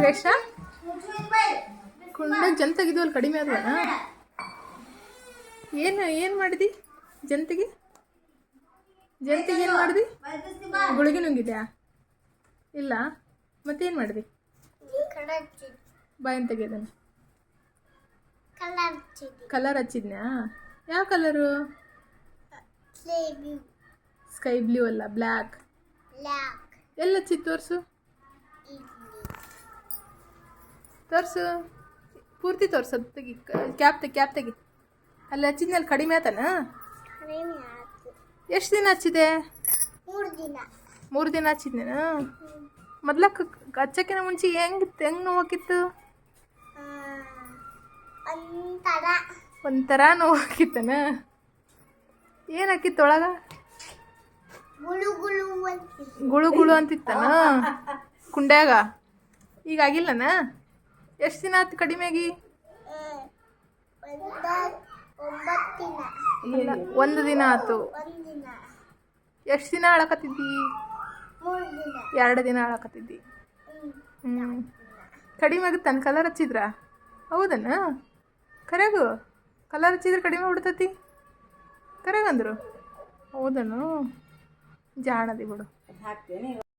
ಶ್ರೇಷ್ಠ? ಕುಂಡ ಜಲ್ ತೆಗಿದ್ವಲ್ಲ ಕಡಿಮೆ ಆದ್ವ? ಏನು ಏನು ಮಾಡಿದಿ ಜಂತಿಗೆ? ಜಂತಿಗೆ ಏನು ಮಾಡಿದಿ? ಗುಳಿಗೆ ನುಂಗಿದ್ಯಾ? ಇಲ್ಲ. ಮತ್ತೇನು ಮಾಡಿದಿ? ಬಾಯನ್ ತೆಗಿಯೋದನ್ನ ಕಲರ್ ಹಚ್ಚಿದ್ನಾ ಹಚ್ಚಿದ್ನ್ಯಾ? ಯಾವ ಕಲರು ಸ್ಕೈ ಬ್ಲೂ ಅಲ್ಲ ಬ್ಲ್ಯಾಕ್ ಬ್ಲ್ಯಾಕ್ ಎಲ್ಲ ಹಚ್ಚಿತ್ತು ತೋರಿಸು? ತೋರಿಸು. ಪೂರ್ತಿ ತೋರ್ಸು. ತೆಗಿ. ಕ್ಯಾಪ್ ತೆಗಿ ಕ್ಯಾಪ್ ತೆಗಿ. ಅಲ್ಲಿ ಹಚ್ಚಿದ್ಮೇಲೆ ಕಡಿಮೆ ಆತನ? ಎಷ್ಟು ದಿನ ಹಚ್ಚಿದೆ? ಮೂರು ದಿನ. ಮೂರು ದಿನ ಹಚ್ಚಿದ್ನೇನ? ಮೊದ್ಲಕ್ಕೆ ಹಚ್ಚಕ್ಕಿನ ಮುಂಚೆ ಹೆಂಗಿತ್ತು ಹೆಂಗೆ ನೋವಾಗಿತ್ತು ಆ, ಒಂಥರ. ನೋವಾಗಿತ್ತನ ಏನು ಹಾಕಿತ್ತು ಒಳಗ? ಗುಳು ಗುಳು ಅಂತಿತ್ತು. ಗುಳು ಗುಳು ಅಂತಿತ್ತನ? ಕುಂಡ್ಯಾಗ? ಈಗ ಆಗಿಲ್ಲನ? ಎಷ್ಟು ದಿನ ಆಯ್ತು ಕಡಿಮೆ ಆಗಿ? ಒಂದ ದಿನ ಆಯ್ತು. ಒಂದು ದಿನ. ಎಷ್ಟು ದಿನ ಅಳಕತ್ತಿದ್ದಿ ಎರಡು ದಿನ ಅಳಕತ್ತಿದ್ದಿ. ಹ್ಞೂ ಕಡಿಮೆ ಆಗುತ್ತಾನ ಕಲರ್ ಹಚ್ಚಿದ್ರ? ಹೌದನ? ಕರೆಗು. ಕಲರ್ ಹಚ್ಚಿದ್ರೆ ಕಡಿಮೆ ಬಿಡ್ತತಿ ಕರೆಗಂದ್ರು? ಹೌದನು? ಜಾಣದಿ ಬಿಡು.